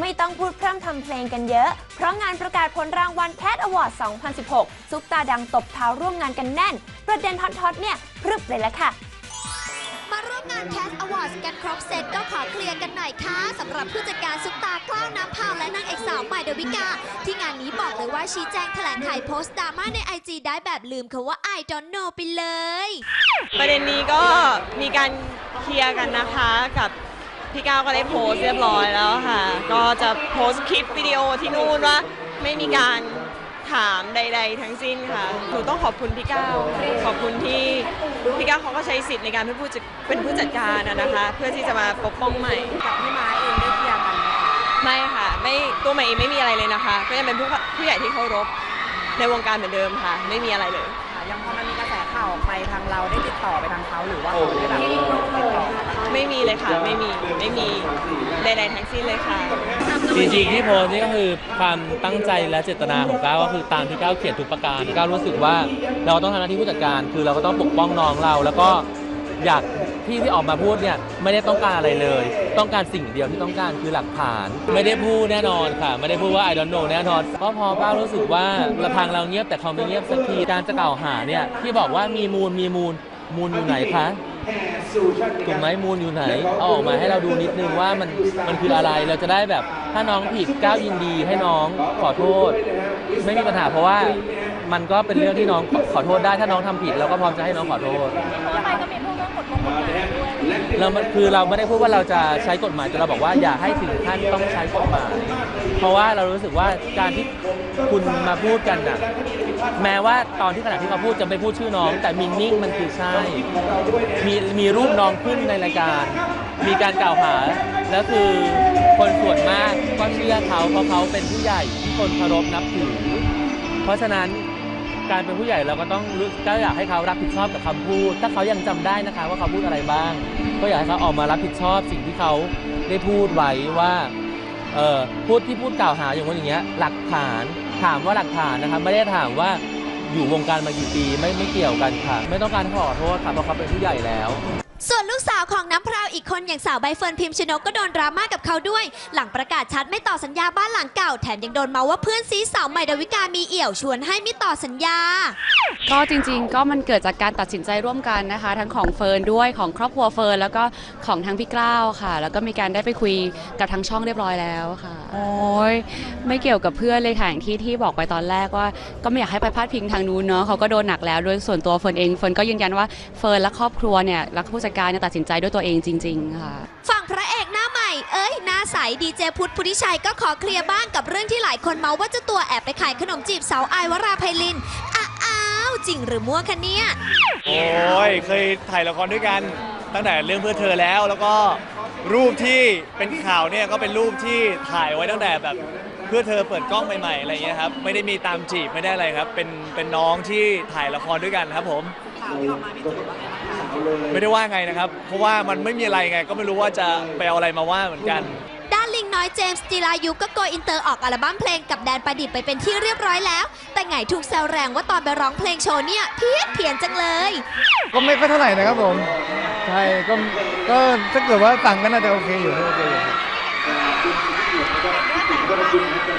ไม่ต้องพูดพร่ำทำเพลงกันเยอะ เพราะงานประกาศผลรางวัล Cat Award 2016 ซุปตาดังตบเท้าร่วมงานกันแน่น ประเด็นฮอตๆเนี่ยพรึบเลยละค่ะมาร่วมงาน Cast Awards กันครบเซตก็ขอเคลียร์กันหน่อยค่ะสำหรับผู้จัดการซุปตากล้าวน้ำพาวและนางเอกสาวใหม่ดาวิกา ที่งานนี้บอกเลยว่าชี้แจงแถลงไขโพสต์ดราม่าใน IG ได้แบบลืมคำว่า I don't know ไปเลย ประเด็นนี้ก็มีการเคลียร์กันนะคะกับ พี่ก้าวก็ได้โพสต์เรียบร้อยแล้วค่ะ ก็จะโพสต์คลิปวิดีโอที่นู่นว่าไม่มีการถามใด ๆ ทั้งสิ้นค่ะหนูต้องขอบคุณพี่ก้าวขอบคุณที่พี่ก้าวเขาก็ใช้สิทธิ์ในการเป็นผู้จัดเป็นผู้จัดการนะนะคะ เพื่อที่จะมาปกป้องใหม่ กับพี่ม้าเองได้เคลียร์กันไหมคะไม่ค่ะ ไม่ตัวใหม่เองไม่มีอะไรเลยนะคะ ก็ยังเป็นผู้ผู้ใหญ่ที่เคารพในวงการเหมือนเดิมค่ะ ไม่มีอะไรเลย ค่ะยังพอมันมีกราวออกไปทางเราได้ติดต่อไปทางเขาหรือว่าเขาได้แบบติดต่อไม่มีเลยค่ะ ไม่มีไม่มีใดๆทั้งสิ้นเลยค่ะ จริงๆที่โพสต์นี่ก็คือความตั้งใจและเจตนาของก้าวก็คือตามที่ก้าวเขียนทุกประการก้าวรู้สึกว่าเราต้องทำหน้าที่ผู้จัดการ คือเราก็ต้องปกป้องน้องเรา แล้วก็อยาก ที่ที่ออกมาพูดเนี่ยไม่ได้ต้องการอะไรเลย ต้องการสิ่งเดียวที่ต้องการคือหลักฐาน ไม่ได้พูดแน่นอนค่ะ ไม่ได้พูดว่า I don't know แน่นอนเพราะพอก้ารู้สึกว่าระพังเราเงียบแต่เขาไม่เงียบสักทีการจะกล่าวหาเนี่ยที่บอกว่ามีมูลมีมูลมูลอยู่ไหนคะถูกไหมมูลอยู่ไหนเอาออกมาให้เราดูนิดนึงว่ามันมันคืออะไรเราจะได้แบบ ถ้าน้องผิดก้าวยินดีให้น้องขอโทษ ไม่มีปัญหาเพราะว่ามันก็เป็นเรื่องที่น้องขอขอโทษได้ถ้าน้องทำผิดเราก็พร้อมจะให้น้องขอโทษ เรามันคือเราไม่ได้พูดว่าเราจะใช้กฎหมายแต่เราบอกว่าอย่าให้ถึงขั้นต้องใช้กฎหมาย เพราะว่าเรารู้สึกว่าการที่คุณมาพูดกันน่ะแม้ว่าตอนที่ขณะที่เขาพูดจะไม่พูดชื่อน้อง แต่มินนิ่งมันคือใช่ มีมีรูปน้องขึ้นในรายการ มีการกล่าวหา แล้วคือคนส่วนมากก็เชื่อเขาเพราะเขาเป็นผู้ใหญ่ที่คนเคารพนับถือ เพราะฉะนั้น การเป็นผู้ใหญ่เราก็ต้องรู้ก็อยากให้เขารับผิดชอบกับคำพูด ถ้าเขายังจำได้นะคะ ว่าเขาพูดอะไรบ้าง ก็อยากให้เขาออกมารับผิดชอบสิ่งที่เขาได้พูดไว้ว่าเออพูดที่พูดกล่าวหาอย่างว่าอย่างเงี้ยหลักฐานถามว่าหลักฐานนะครับไม่ได้ถามว่าอยู่วงการมากี่ปีไม่ไม่เกี่ยวกันค่ะ ไม่ต้องการขอโทษค่ะเพราะเขาเป็นผู้ใหญ่แล้ว ส่วนลูกสาวของน้ำพราวอีกคนอย่างสาวใบเฟิร์นพิมชนกก็โดนดราม่ากับเขาด้วย หลังประกาศชัดไม่ต่อสัญญาบ้านหลังเก่า แถมยังโดนเมาว่าเพื่อนซีสาวใหม่ดาวิกามีเอี่ยวชวนให้ไม่ต่อสัญญา ก็จริงๆ ก็มันเกิดจากการตัดสินใจร่วมกันนะคะ ทั้งของเฟิร์นด้วยของครอบครัวเฟิร์นแล้วก็ของทางพี่กล้าวค่ะ แล้วก็มีการได้ไปคุยกับทางช่องเรียบร้อยแล้วค่ะโอ้ยไม่เกี่ยวกับเพื่อนเลยค่ะอย่างที่ที่บอกไปตอนแรกว่า ก็ไม่อยากให้ไปพาดพิงทางนู้นเนาะเขาก็โดนหนักแล้วด้วยส่วนตัวเฟิร์นเองเฟิร์นก็ยืนยันว่าเฟิร์นและครอบครัวเนี่ยและผู้จัดการเนี่ยตัดสินใจด้วยตัวเองจริง ๆ ค่ะ ฝั่งพระเอกหน้าใหม่ เอ้ยหน้าใสดีเจพุทธพุทธิชัยก็ขอเคลียร์บ้างกับเรื่องที่หลายคนเมาว่าเจ้าตัวแอบไปขายขนมจีบสาวอายวราไพลินอ้าอ้าวจริงหรือมั่วคะเนี่ย โอ้ยเคยถ่ายละครด้วยกัน ตั้งแต่เรื่องเพื่อเธอแล้วแล้วก็รูปที่เป็นข่าวเนี่ยก็เป็นรูปที่ถ่ายไว้ตั้งแต่แบบเพื่อเธอเปิดกล้องใหม่ๆอะไรเงี้ยครับไม่ได้มีตามจีบไม่ได้อะไรครับ เป็นเป็นน้องที่ถ่ายละครด้วยกันครับผมข่าวที่ออกมาพี่จุ๋ยว่าไง บ้างคะไม่ได้ว่าไงนะครับ เพราะว่ามันไม่มีอะไรไง ก็ไม่รู้ว่าจะไปเอาอะไรมาว่าเหมือนกัน ด้านลิงน้อยเจมส์จิรายุก็โกยอินเตอร์ออกอัลบั้มเพลงกับแดนประดิษฐ์ไปเป็นที่เรียบร้อยแล้ว แต่ไงถูกแซวแรงว่าตอนไปร้องเพลงโชว์เนี่ยเพี้ยนเพียนจังเลย ก็ไม่ค่อยเท่าไหร่นะครับผม ใช่ก็ก็ถ้าเกิดว่าต่างกันน่าจะโอเคอยู่โอเคอยู่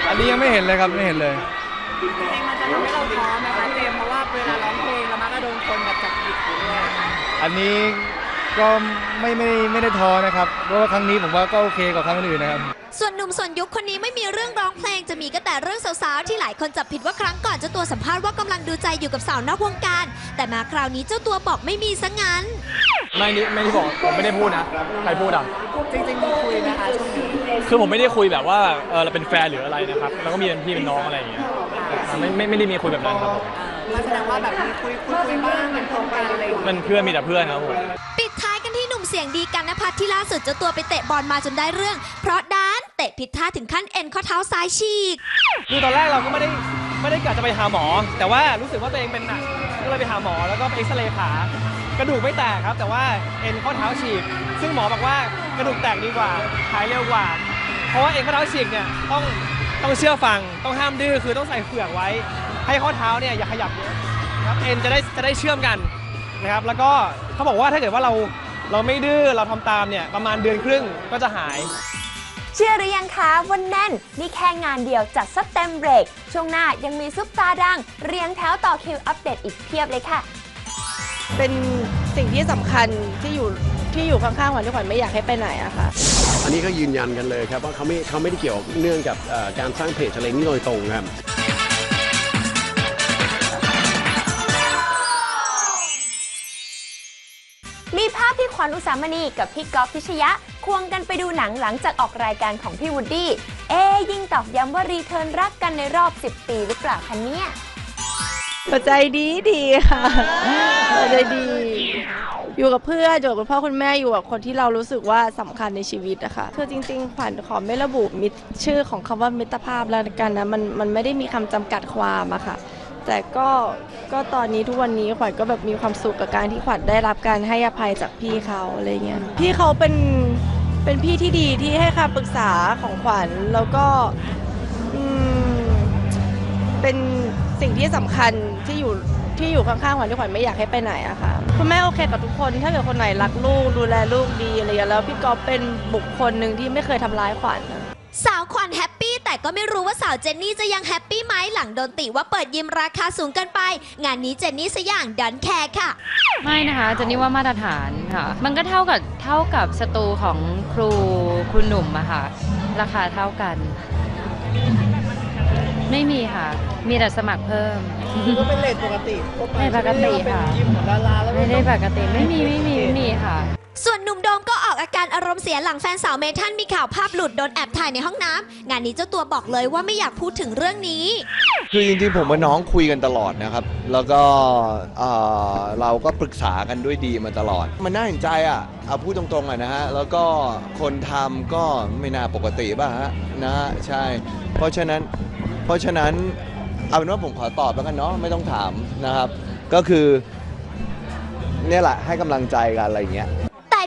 อันนี้ยังไม่เห็นเลยครับไม่เห็นเลยจริงๆมันจะทำให้เราท้อไหมคะเจมส์เพราะว่าเวลาร้องเพลงเรามักจะโดนคนแบบจับผิดอยู่ด้วย อันนี้ก็ไม่ไม่ไม่ได้ท้อนะครับ เพราะว่าครั้งนี้ผมว่าก็โอเคกว่าครั้งอื่นนะครับ ส่วนหนุ่มส่วนยุคคนนี้ไม่มีเรื่องร้องเพลงจะมีก็แต่เรื่องสาวๆที่หลายคนจับผิดว่าครั้งก่อนเจ้าตัวสัมภาษณ์ว่ากำลังดูใจอยู่กับสาวนอกวงการ แต่มาคราวนี้เจ้าตัวบอกไม่มีซะงั้น ไม่ได้ไม่ได้บอกผมไม่ได้พูดนะใครพูดอะจริงๆมีคุยไหมคะช่วงนี้คือผมไม่ได้คุยแบบว่าเออเราเป็นแฟนหรืออะไรนะครับแล้วก็มีเป็นพี่เป็นน้องอะไรอย่างเงี้ยไม่ไม่ไม่ได้มีคุยแบบนั้นครับ ผมเออก็แสดงว่าแบบมีคุยคุยคุยบ้างเป็นโครงการอะไรอย่างเงี้ยมันเพื่อนมีแต่เพื่อนครับผม ปิดท้ายกันที่หนุ่มเสียงดีกันนภัทรที่ล่าสุดเจ้าตัวไปเตะบอลมาจนได้เรื่อง เพราะด้านเตะผิดท่าถึงขั้นเอ็นข้อเท้าซ้ายฉีก คือตอนแรกเราก็ไม่ได้ไม่ได้กะจะไปหาหมอ แต่ว่ารู้สึกว่าตัวเองเป็นหนักก็เลยไปหาหมอแล้วก็ไปเอ็กซเรย์ขากระดูกไม่แตกครับ แต่ว่าเอ็นข้อเท้าฉีก ซึ่งหมอบอกว่ากระดูกแตกดีกว่าหายเร็วกว่า เพราะว่าเอ็นข้อเท้าฉีกเนี่ยต้องต้องเชื่อฟังต้องห้ามดื้อคือต้องใส่เฟือกไว้ ให้ข้อเท้าเนี่ยอย่าขยับเยอะนะครับเอ็นจะได้จะได้เชื่อมกันนะครับ แล้วก็เขาบอกว่าถ้าเกิดว่าเราเราไม่ดื้อเราทำตามเนี่ยประมาณเดือนครึ่งก็จะหาย เชื่อหรือยังคะวันแน่นนี่แค่งานเดียวจัดซัดเต็มเบรก ช่วงหน้ายังมีซุปตาดัง เรียงแถวต่อคิวอัปเดตอีกเพียบเลยค่ะ เป็นสิ่งที่สำคัญที่อยู่ที่อยู่ข้างๆขวัญที่ขวัญไม่อยากให้ไปไหนอะค่ะ อันนี้ก็ยืนยันกันเลยครับว่าเขาไม่เขาไม่ได้เกี่ยวเนื่องกับเอ่อการสร้างเพจอะไรนี้โดยตรงครับ ภาพที่ขวัญอุสามณีกับพี่ก๊อฟพิชยะ ควงกันไปดูหนังหลังจากออกรายการของพี่วูดดี้ เอ๊ยิ่งตอกย้ำว่ารีเทิร์นรักกันในรอบ 10 ปีหรือเปล่าคะเนี่ยหัวใจดีดีค่ะหัวใจดี อยู่กับเพื่อนอยู่กับพ่อคุณแม่อยู่กับคนที่เรารู้สึกว่าสำคัญในชีวิตอะคะคือจริงๆขวัญขอไม่ระบุมิตรชื่อของคำว่ามิตรภาพแล้วกันนะมันมันไม่ได้มีคำจำกัดความอะค่ะ แต่ก็ก็ตอนนี้ทุกวันนี้ขวัญก็แบบมีความสุขกับการที่ขวัญได้รับการให้อภัยจากพี่เขาอะไรเงี้ยพี่เขาเป็นเป็นพี่ที่ดีที่ให้คำปรึกษาของขวัญแล้วก็อืมเป็นสิ่งที่สำคัญที่อยู่ที่อยู่ข้างๆขวัญที่ขวัญไม่อยากให้ไปไหนอะค่ะคุณแม่โอเคกับทุกคน ถ้าเกิดคนไหนรักลูกดูแลลูกดีอะไรอย่างเงี้ยแล้วพี่ก๊อฟเป็นบุคคลหนึ่งที่ไม่เคยทำร้ายขวัญอะสาวขวัญแฮปปี้แต่ ก็ไม่รู้ว่าสาวเจนนี่จะยังแฮปปี้ไหมหลังโดนติว่าเปิดยิมราคาสูงเกินไป งานนี้เจนนี่สอย่างดันแคร์ค่ะ ไม่นะคะเจนนี่ว่ามาตรฐานค่ะ มันก็เท่ากับเท่ากับสตูของครูครูหนุ่มอะค่ะ ราคาเท่ากัน ไม่มีค่ะ มีแต่สมัครเพิ่ม ก็เป็นเลทปกติทั่วไปไม่ปกติค่ะเป็นยิมของดาราแล้วไม่ได้ปกติไม่มีไม่มีไม่มีค่ะ ส่วนหนุ่มโดมก็ออกอาการอารมณ์เสียหลังแฟนสาวเมทันมีข่าวภาพหลุดโดนแอบถ่ายในห้องน้ำงานนี้เจ้าตัวบอกเลยว่าไม่อยากพูดถึงเรื่องนี้ คือจริงๆผมกับน้องคุยกันตลอดนะครับ แล้วก็เอ่อเราก็ปรึกษากันด้วยดีมาตลอด มันน่าเห็นใจอะเอาพูดตรงๆอะนะฮะ แล้วก็คนทำก็ไม่น่าปกติป่ะฮะนะฮะใช่ เพราะฉะนั้น เพราะฉะนั้นเอาเป็นว่าผมขอตอบแล้วกันเนาะไม่ต้องถามนะครับ ก็คือเนี่ยแหละให้กำลังใจกันอะไรอย่างเงี้ย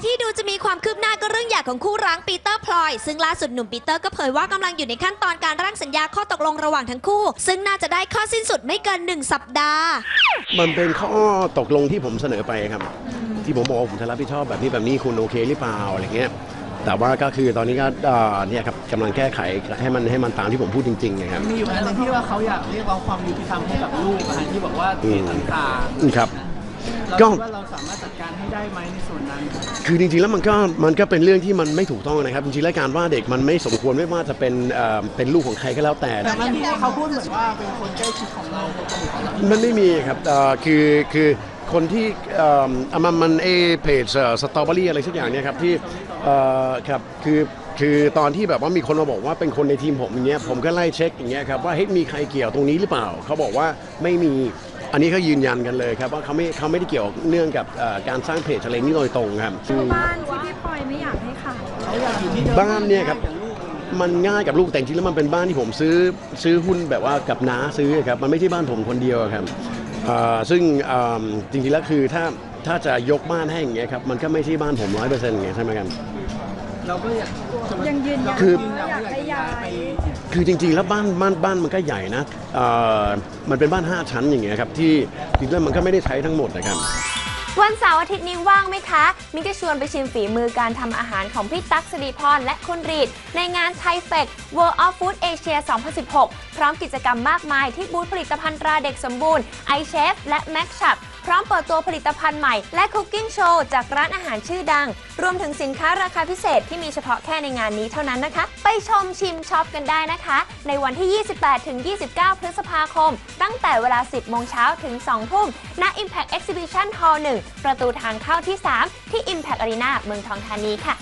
ที่ดูจะมีความคืบหน้าก็เรื่องหย่าของคู่ร้างปีเตอร์พลอย ซึ่งล่าสุดหนุ่มปีเตอร์ก็เผยว่ากำลังอยู่ในขั้นตอนการร่างสัญญาข้อตกลงระหว่างทั้งคู่ ซึ่งน่าจะได้ข้อสิ้นสุดไม่เกินหนึ่งสัปดาห์ มันเป็นข้อตกลงที่ผมเสนอไปครับ ที่ผมบอกว่าผมจะรับผิดชอบแบบนี้แบบนี้คุณโอเคหรือเปล่าอะไรเงี้ยแต่ว่าก็คือตอนนี้ก็เอ่อเนี่ยครับกำลังแก้ไขให้มันให้มันตามที่ผมพูดจริงๆนะครับมีอยู่อันหนึงที่ว่าเขาอยากเรียกร้องความยุติธรรมให้กับลูกนะฮะที่บอกว่าเทต่างอืมครับ ๆเราก็คิดว่าเราสามารถจัดการให้ได้ไหมในส่วนนั้น คือจริงๆแล้วมันก็มันก็เป็นเรื่องที่มันไม่ถูกต้องนะครับจริงๆแล้วการว่าเด็กมันไม่สมควรไม่ว่าจะเป็นเอ่อเป็นลูกของใครก็แล้วแต่ แต่มันมีเขาพูดเหมือนว่าเป็นคนใกล้ชิดของเราคนสนิทของเรามันไม่มีครับเอ่อคือคือคนที่เอ่ออะมันมันเอเพจสตรอเบอรี่อะไรสักอย่างเนี่ยครับที่เอ่อครับคือ คือตอนที่แบบว่ามีคนมาบอกว่าเป็นคนในทีมผมอย่างเงี้ยผมก็ไล่เช็คอย่างเงี้ยครับว่าเฮ้ยมีใครเกี่ยวตรงนี้หรือเปล่า เขาบอกว่าไม่มีอันนี้เขายืนยันกันเลยครับว่าเขาไม่เขาไม่ได้เกี่ยวเนื่องกับเอ่อการสร้างเพจอะไรนี้โดยตรงครับบ้านที่พี่พลอยไม่อยากให้ขายเขาอยากอยู่ที่เดิมบ้านเนี่ยครับมันง่ายกับลูกแต่จริงๆแล้วมันเป็นบ้านที่ผมซื้อซื้อหุ้นแบบว่ากับน้าซื้อครับมันไม่ใช่บ้านผมคนเดียวครับเอ่อซึ่งเอิ่มจริงๆแล้วคือถ้าถ้าจะยกบ้านให้อย่างเงี้ยครับมันก็ไม่ใช่บ้านผมร้อยเปอร์เซ็นต์ไงใช่ไหมครับ เราก็อยากยังยืนยันคืออยากให้ย้ายไปคือจริงๆ แล้วบ้านบ้านบ้านมันก็ใหญ่นะเอ่อมันเป็นบ้าน 5 ชั้นอย่างเงี้ยครับที่จริงๆแล้วมันก็ไม่ได้ใช้ทั้งหมดนะครับ วันเสาร์อาทิตย์นี้ว่างไหมคะ มินจะชวนไปชิมฝีมือการทำอาหารของพี่ตั๊กสิริพรและคุณรีด ในงานไทเฟก World of Food Asia 2016 พร้อมกิจกรรมมากมายที่บูธผลิตภัณฑ์ตราเด็กสมบูรณ์ iChef และ Mac Shop พ ร้อมเปิดตัวผลิตภัณฑ์ใหม่ และคุกกิ้งโชว์จากร้านอาหารชื่อดัง รวมถึงสินค้าราคาพิเศษที่มีเฉพาะแค่ในงานนี้เท่านั้นนะคะ ไปชมชิมช็อปกันได้นะคะ ในวันที่ 28-29 พฤษภาคม ตั้งแต่เวลา 10 โมงเช้าถึง 2 ทุ่ม ณ Impact Exhibition Hall 1 ประตูทางเข้าที่ 3 ที่ Impact Arena เมืองทองธานีค่ะ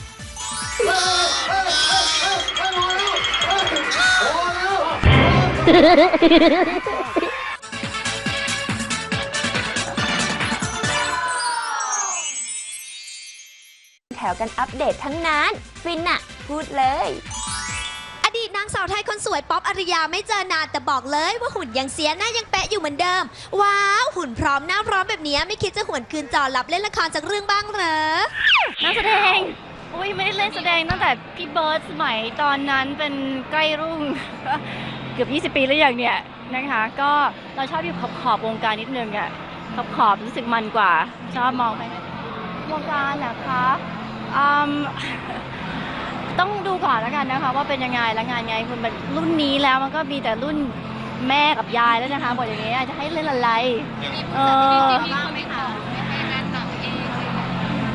วกันอัปเดตทั้งนั้น ฟินอะพูดเลย อดีตนางสาวไทยคนสวยป๊อปอารยาไม่เจอนานแต่บอกเลยว่าหุ่นยังเสียหน้ายังเป๊ะอยู่เหมือนเดิม ว้าว หุ่นพร้อมหน้าพร้อมแบบนี้ไม่คิดจะหวนคืนจอรับเล่นละครจากเรื่องบ้างเหรอ นักแสดง อุ้ยไม่ได้เล่นแสดงตั้งแต่พี่เบิร์ดสมัยตอนนั้นเป็นใกล้รุ่ง เกือบ20 ปีแล้วอย่างเนี่ยนะคะ ก็เราชอบอยู่ขอบขอบๆวงการนิดนึงอะขอบขอบๆรู้สึกมันกว่า ชอบมองไปวงการนะคะ อืมต้องดูก่อนแล้วกันนะคะ ว่าเป็นยังไงและงานไงคุณมันรุ่นนี้แล้วมันก็มีแต่รุ่นแม่กับยายแล้วนะคะบอกอย่างเงี้ยจะให้เล่นอะไร เออ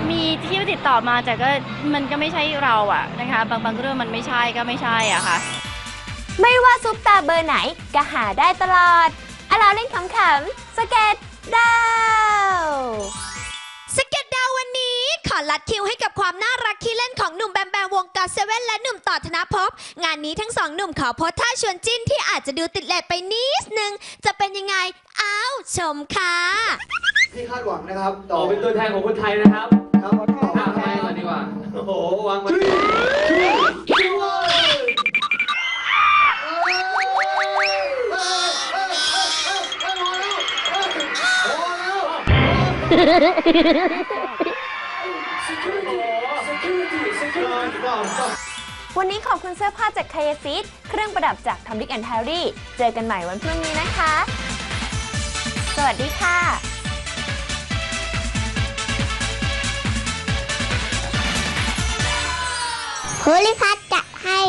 มีที่ติดต่อมาแต่ก็มันก็ไม่ใช่เราอะนะคะ บางบางเรื่องมันไม่ใช่ก็ไม่ใช่อะค่ะ ไม่ว่าซุปตาเบอร์ไหนก็หาได้ตลอดอะลาเล่นขำๆสเก็ตดาว ขอลัดคิวให้กับความน่ารักขี้เล่นของหนุ่มแบมแบมวงการเซเว่นและหนุ่มต่อธนภพงานนี้ทั้งสองหนุ่มขอโพสท่าชวนจิ้นที่อาจจะดูติดแหลดไปนิดนึง จะเป็นยังไง อ้าวชมค่ะ ที่คาดหวังนะครับต่อเป็นตัวแทนของคนไทยนะครับครับอะไปก่อนดีกว่า โอ้โห วางม วันนี้ขอบคุณเสื้อผ้าจากคายซิสเครื่องประดับจากทอมดิกแอนด์แฮร์รี่ เจอกันใหม่วันพรุ่งนี้นะคะ สวัสดีค่ะโพลิพัทจะให้